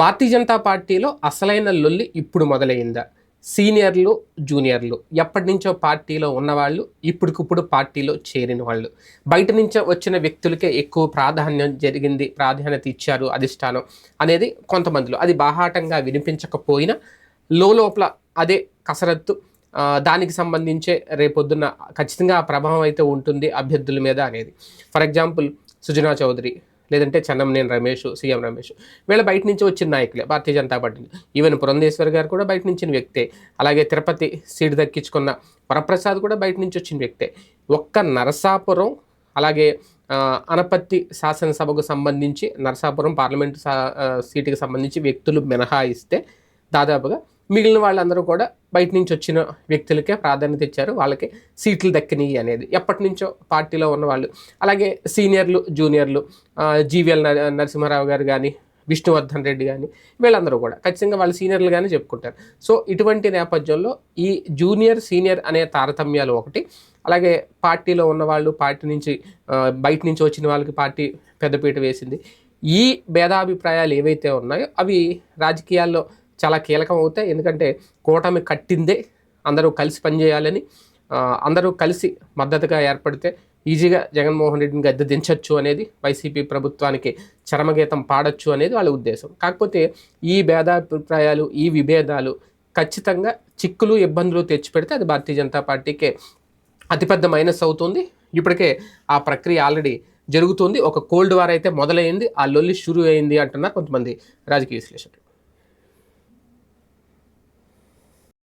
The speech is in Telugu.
భారతీయ జనతా పార్టీలో అసలైన లొల్లి ఇప్పుడు మొదలైందా. సీనియర్లు జూనియర్లు ఎప్పటి నుంచో పార్టీలో ఉన్నవాళ్ళు ఇప్పటికిప్పుడు పార్టీలో చేరిన వాళ్ళు. బయట నుంచో వచ్చిన వ్యక్తులకే ఎక్కువ ప్రాధాన్యం జరిగింది ప్రాధాన్యత ఇచ్చారు అధిష్టానం అనేది కొంతమందిలో. అది బాహాటంగా వినిపించకపోయినా లోపల అదే కసరత్తు దానికి సంబంధించే రేపొద్దున ఖచ్చితంగా ప్రభావం అయితే ఉంటుంది అభ్యర్థుల మీద అనేది. ఫర్ ఎగ్జాంపుల్ సుజనా చౌదరి లేదంటే చెన్నంనేని రమేష్ సీఎం రమేష్. వీళ్ళ బయట నుంచి వచ్చిన నాయకులే భారతీయ జనతా పార్టీ ఈవెన్ పురంధేశ్వర్ గారు కూడా బయట నుంచి వ్యక్తే. అలాగే తిరుపతి సీటు దక్కించుకున్న వరప్రసాద్ కూడా బయట నుంచి వచ్చిన వ్యక్తే. ఒక్క నరసాపురం అలాగే అనపత్తి శాసనసభకు సంబంధించి నరసాపురం పార్లమెంటు సీటుకి సంబంధించి వ్యక్తులు మినహాయిస్తే దాదాపుగా మిగిలిన వాళ్ళందరూ కూడా బయట నుంచి వచ్చిన వ్యక్తులకే ప్రాధాన్యత ఇచ్చారు. వాళ్ళకి సీట్లు దక్కినాయి అనేది ఎప్పటి నుంచో పార్టీలో ఉన్న వాళ్ళు. అలాగే సీనియర్లు జూనియర్లు జీవీఎల్ నరసింహారావు గారు కానీ విష్ణువర్ధన్ రెడ్డి కానీ వీళ్ళందరూ కూడా ఖచ్చితంగా వాళ్ళు సీనియర్లు కానీ చెప్పుకుంటారు. సో ఇటువంటి నేపథ్యంలో ఈ జూనియర్ సీనియర్ అనే తారతమ్యాలు ఒకటి. అలాగే పార్టీలో ఉన్న వాళ్ళు పార్టీ నుంచి బయట నుంచి వచ్చిన వాళ్ళకి పార్టీ పెద్దపీట వేసింది. ఈ భేదాభిప్రాయాలు ఏవైతే ఉన్నాయో అవి రాజకీయాల్లో చాలా కీలకం అవుతాయి. ఎందుకంటే కూటమి కట్టిందే అందరూ కలిసి పనిచేయాలని అందరూ కలిసి మద్దతుగా ఏర్పడితే ఈజీగా జగన్మోహన్ రెడ్డిని గద్దె దించవచ్చు అనేది వైసీపీ ప్రభుత్వానికి చరమగీతం పాడొచ్చు అనేది వాళ్ళ ఉద్దేశం. కాకపోతే ఈ భేదాభిప్రాయాలు ఈ విభేదాలు ఖచ్చితంగా చిక్కులు ఇబ్బందులు తెచ్చిపెడితే అది భారతీయ జనతా పార్టీకే అతిపెద్ద మైనస్ అవుతుంది. ఇప్పటికే ఆ ప్రక్రియ ఆల్రెడీ జరుగుతుంది. ఒక కోల్డ్ వార్ అయితే మొదలైంది. ఆ లొల్లి షురు అయింది అంటున్నారు కొంతమంది రాజకీయ విశ్లేషకులు.